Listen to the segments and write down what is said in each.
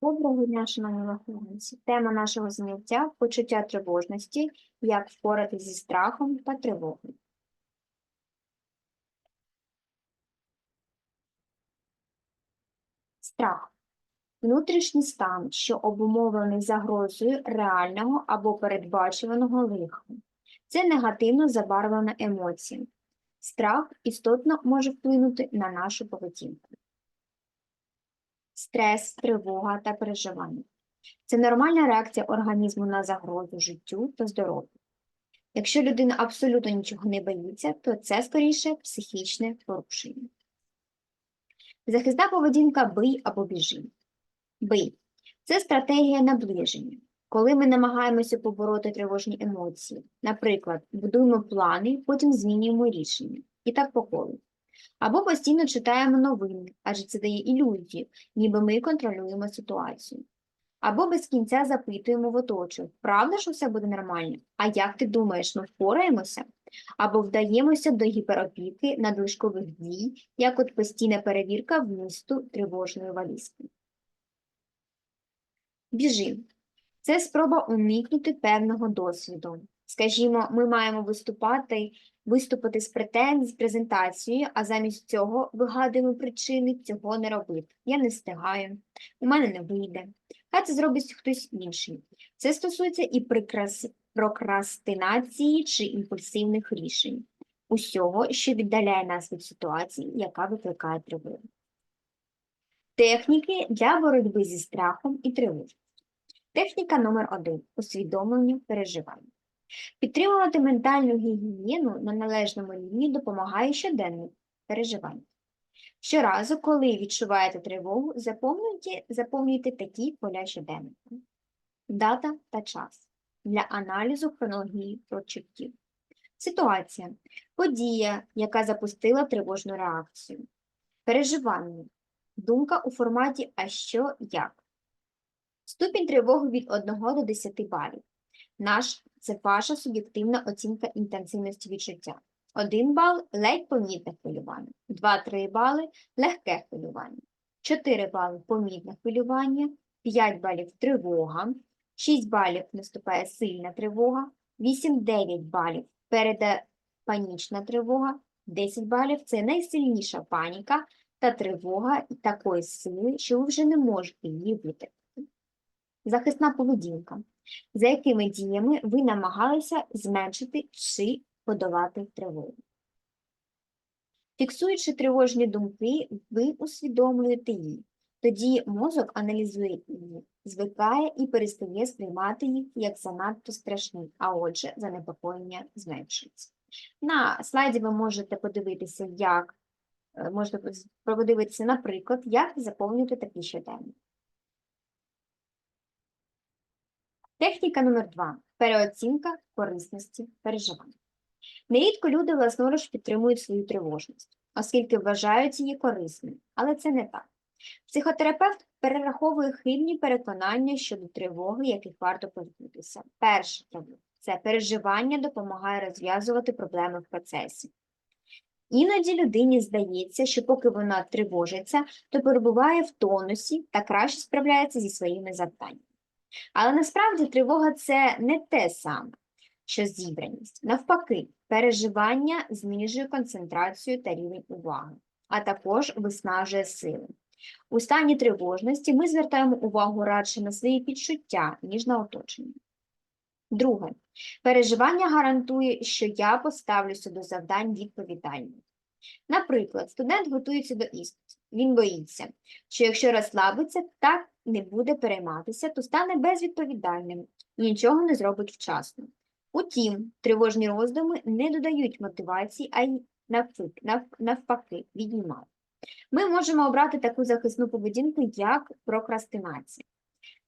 Доброго дня, шановні вихованці. Тема нашого заняття почуття тривожності, як впоратися зі страхом та тривогою. Страх внутрішній стан, що обумовлений загрозою реального або передбачуваного лиха. Це негативно забарвлена емоція. Страх істотно може вплинути на нашу поведінку. Стрес, тривога та переживання. Це нормальна реакція організму на загрозу життю та здоров'ю. Якщо людина абсолютно нічого не боїться, то це скоріше психічне порушення. Захисна поведінка бий або біжи. Бий це стратегія наближення, коли ми намагаємося побороти тривожні емоції. Наприклад, будуємо плани, потім змінюємо рішення. І так по колу. Або постійно читаємо новини, адже це дає ілюзію, ніби ми контролюємо ситуацію. Або без кінця запитуємо в оточуючих, правда, що все буде нормально? А як ти думаєш, ми впораємося? Або вдаємося до гіперопіки надлишкових дій, як от постійна перевірка вмісту тривожної валізки. Біжи. Це спроба уникнути певного досвіду. Скажімо, ми маємо виступати, виступити з претензій, з презентацією, а замість цього вигадуємо причини цього не робити. Я не встигаю, у мене не вийде. Хай це зробить хтось інший. Це стосується і прикрас... прокрастинації чи імпульсивних рішень. Усього, що віддаляє нас від ситуації, яка викликає тривогу. Техніки для боротьби зі страхом і тривожністю. Техніка номер 1 усвідомлення переживань. Підтримувати ментальну гігієну на належному рівні допомагає щоденне переживання. Щоразу, коли відчуваєте тривогу, заповнюйте, заповнюйте такі поля щоденника. Дата та час для аналізу хронології почуттів. Ситуація. Подія, яка запустила тривожну реакцію. Переживання. Думка у форматі «а що, як?». Ступінь тривоги від 1 до 10 балів. Наш – це ваша суб'єктивна оцінка інтенсивності відчуття. 1 бал – ледь помітне хвилювання, 2-3 бали – легке хвилювання, 4 бали – помітне хвилювання, 5 балів – тривога, 6 балів – наступає сильна тривога, 8-9 балів – передпанічна тривога, 10 балів – це найсильніша паніка та тривога такої сили, що ви вже не можете її витримати. Захисна поведінка за якими діями ви намагалися зменшити чи подолати тривогу. Фіксуючи тривожні думки, ви усвідомлюєте їх. Тоді мозок аналізує їх, звикає і перестає сприймати їх як занадто страшні, а отже, занепокоєння зменшується. На слайді ви можете подивитися, як е, можете подивитися, наприклад, як заповнювати такі щоденники. Техніка номер 2 переоцінка корисності переживань. Нерідко люди власноруч підтримують свою тривожність, оскільки вважають її корисною, але це не так. Психотерапевт перераховує хибні переконання щодо тривоги, яких варто позбутися. Перше це переживання допомагає розв'язувати проблеми в процесі. Іноді людині здається, що поки вона тривожиться, то перебуває в тонусі та краще справляється зі своїми завданнями. Але насправді тривога це не те саме, що зібраність. Навпаки, переживання знижує концентрацію та рівень уваги, а також виснажує сили. У стані тривожності ми звертаємо увагу радше на свої підчуття, ніж на оточення. Друге, переживання гарантує, що я поставлюся до завдань відповідально. Наприклад, студент готується до іспиту. Він боїться, що якщо розслабиться, так не буде перейматися, то стане безвідповідальним і нічого не зробить вчасно. Утім, тривожні роздуми не додають мотивації, а й навпаки віднімають. Ми можемо обрати таку захисну поведінку, як прокрастинація,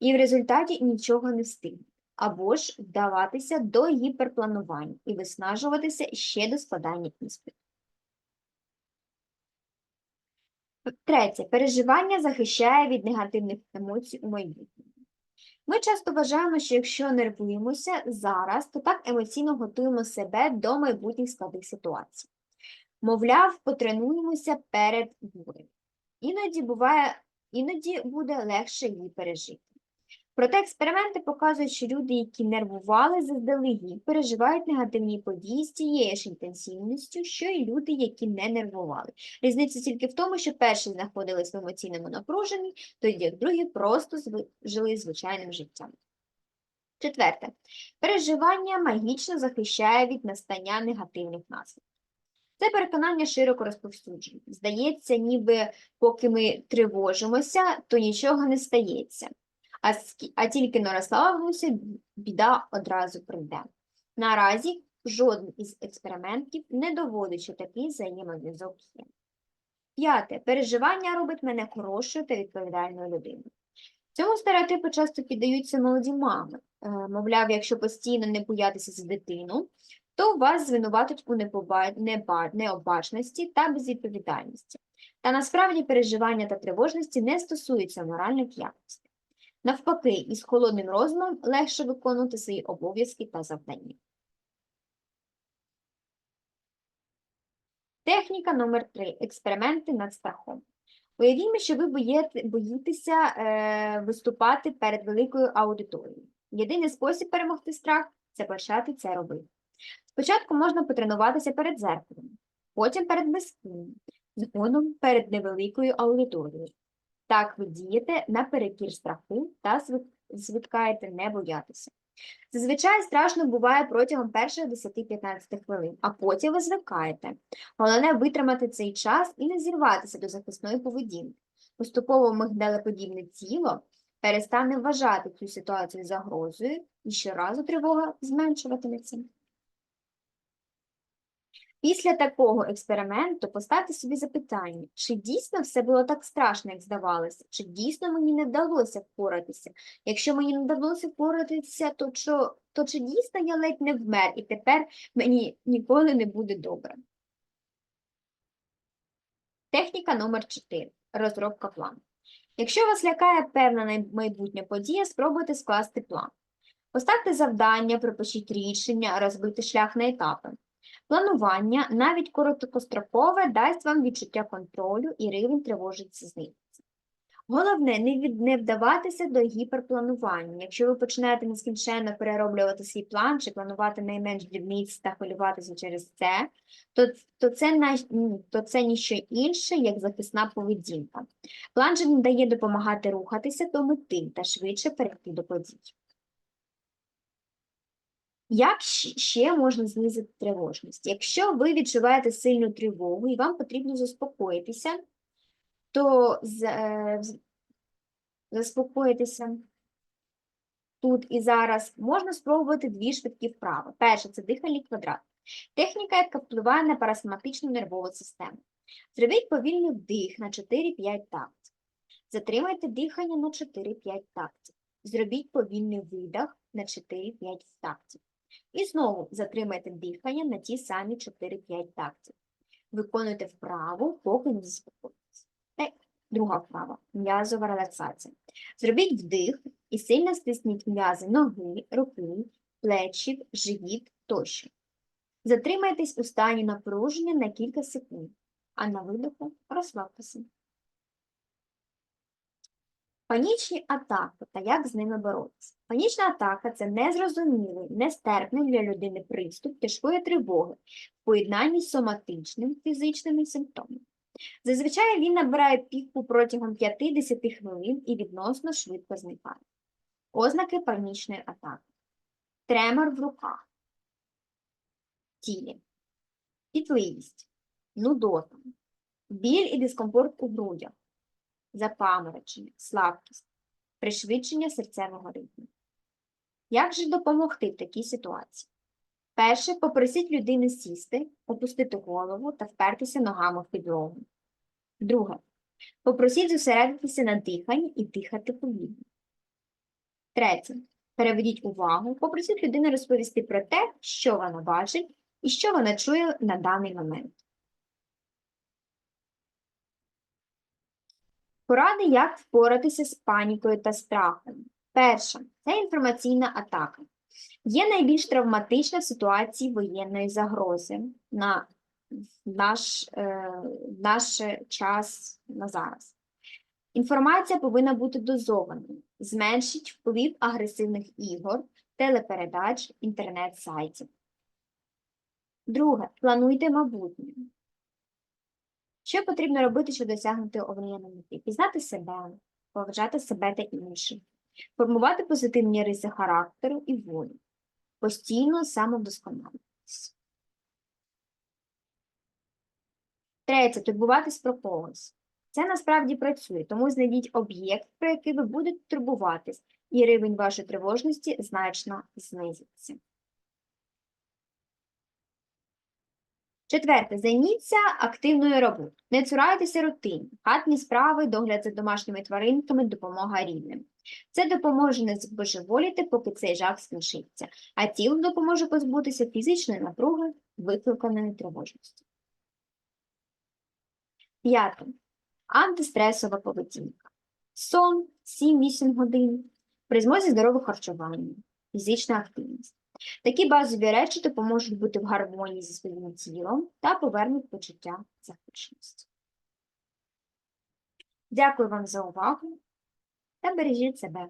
і в результаті нічого не встигнути, або ж вдаватися до гіперпланування і виснажуватися ще до складання іспиту. Третє, переживання захищає від негативних емоцій у майбутньому. Ми часто вважаємо, що якщо нервуємося зараз, то так емоційно готуємо себе до майбутніх складних ситуацій. Мовляв, потренуємося перед бурею. Іноді буває іноді буде легше її пережити. Проте експерименти показують, що люди, які нервували заздалегідь, переживають негативні події з тією ж інтенсивністю, що й люди, які не нервували. Різниця тільки в тому, що перші знаходились в емоційному напруженні, тоді як другі просто жили звичайним життям. Четверте. Переживання магічно захищає від настання негативних наслідків. Це переконання широко розповсюджене. Здається, ніби поки ми тривожимося, то нічого не стається. А, скі- а тільки но розслабимося, біда одразу прийде. Наразі жоден із експериментів не доводить, що такий взаємозв'язок є. П'яте. Переживання робить мене хорошою та відповідальною людиною. Цьому стереотипу часто піддаються молоді мами. Е, Мовляв, якщо постійно не боятися за дитину, то вас звинуватять у необачності та безвідповідальності. Та насправді переживання та тривожності не стосуються моральних якостей. Навпаки, із холодним розумом легше виконувати свої обов'язки та завдання. Техніка номер 3 Експерименти над страхом. Уявімо, що ви боїтеся е, виступати перед великою аудиторією. Єдиний спосіб перемогти страх це почати це робити. Спочатку можна потренуватися перед зеркалом, потім перед близьким, згодом перед невеликою аудиторією. Так ви дієте наперекір страху та звикаєте не боятися. Зазвичай страшно буває протягом перших 10-15 хвилин, а потім ви звикаєте. Головне витримати цей час і не зірватися до захисної поведінки. Поступово мигдалеподібне тіло перестане вважати цю ситуацію загрозою і щоразу тривога зменшуватиметься. Після такого експерименту поставте собі запитання, чи дійсно все було так страшно, як здавалося, чи дійсно мені не вдалося впоратися. Якщо мені не вдалося впоратися, то, що, то чи дійсно я ледь не вмер, і тепер мені ніколи не буде добре. Техніка номер 4. Розробка плану. Якщо вас лякає певна майбутня подія, спробуйте скласти план. Поставте завдання, пропишіть рішення, розбити шлях на етапи. Планування, навіть короткострокове, дасть вам відчуття контролю і рівень тривожиться знизиться. Головне, не, від, не вдаватися до гіперпланування. Якщо ви починаєте нескінченно перероблювати свій план чи планувати найменш дрібниць та хвилюватися через це, то, то, це, на, то це ніщо інше, як захисна поведінка. План же не дає допомагати рухатися до мети та швидше перейти до подій. Як ще можна знизити тривожність? Якщо ви відчуваєте сильну тривогу і вам потрібно заспокоїтися, то е, заспокоїтися тут і зараз можна спробувати дві швидкі вправи. Перше це дихальний квадрат. Техніка, яка впливає на парасоматичну нервову систему. Зробіть повільний вдих на 4-5 тактів. Затримайте дихання на 4-5 тактів. Зробіть повільний видих на 4-5 тактів. І знову затримайте дихання на ті самі 4-5 тактів. Виконуйте вправу, поки не заспокоїтесь. Друга вправа м'язова релаксація. Зробіть вдих і сильно стисніть м'язи ноги, руки, плечі, живіт тощо. Затримайтесь у стані напруження на кілька секунд, а на видоху розслабтеся. Панічні атаки та як з ними боротися. Панічна атака це незрозумілий, нестерпний для людини приступ тяжкої тривоги в поєднанні з соматичним фізичними симптомами. Зазвичай він набирає піку протягом 5-10 хвилин і відносно швидко зникає. Ознаки панічної атаки. Тремор в руках, тілі, пітливість, нудота, біль і дискомфорт у грудях, запаморочення, слабкість, пришвидшення серцевого ритму. Як же допомогти в такій ситуації? Перше, попросіть людини сісти, опустити голову та впертися ногами в підлогу. Друге, попросіть зосередитися на диханні і дихати повільно. Третє, переведіть увагу, попросіть людину розповісти про те, що вона бачить і що вона чує на даний момент. Поради, як впоратися з панікою та страхом. Перша це інформаційна атака. Є найбільш травматична в ситуації воєнної загрози на наш, е, наш час на зараз. Інформація повинна бути дозованою, зменшить вплив агресивних ігор, телепередач, інтернет-сайтів. Друге. Плануйте майбутнє. Що потрібно робити, щоб досягнути омріяної мети? Пізнати себе, поважати себе та інших, формувати позитивні риси характеру і волі, постійно самовдосконалюватися. Третє, турбуватись про когось. Це насправді працює, тому знайдіть об'єкт, про який ви будете турбуватись, і рівень вашої тривожності значно знизиться. Четверте, займіться активною роботою. Не цурайтеся рутин, хатні справи, догляд за домашніми тваринками, допомога рідним. Це допоможе не збожеволіти, поки цей жах скінчиться, а тіло допоможе позбутися фізичної напруги, викликаної тривожністю. П'яте. Антистресова поведінка. Сон 7-8 годин. При змозі здорове харчування, фізична активність. Такі базові речі допоможуть бути в гармонії зі своїм тілом та повернуть почуття захищеності. Дякую вам за увагу та бережіть себе.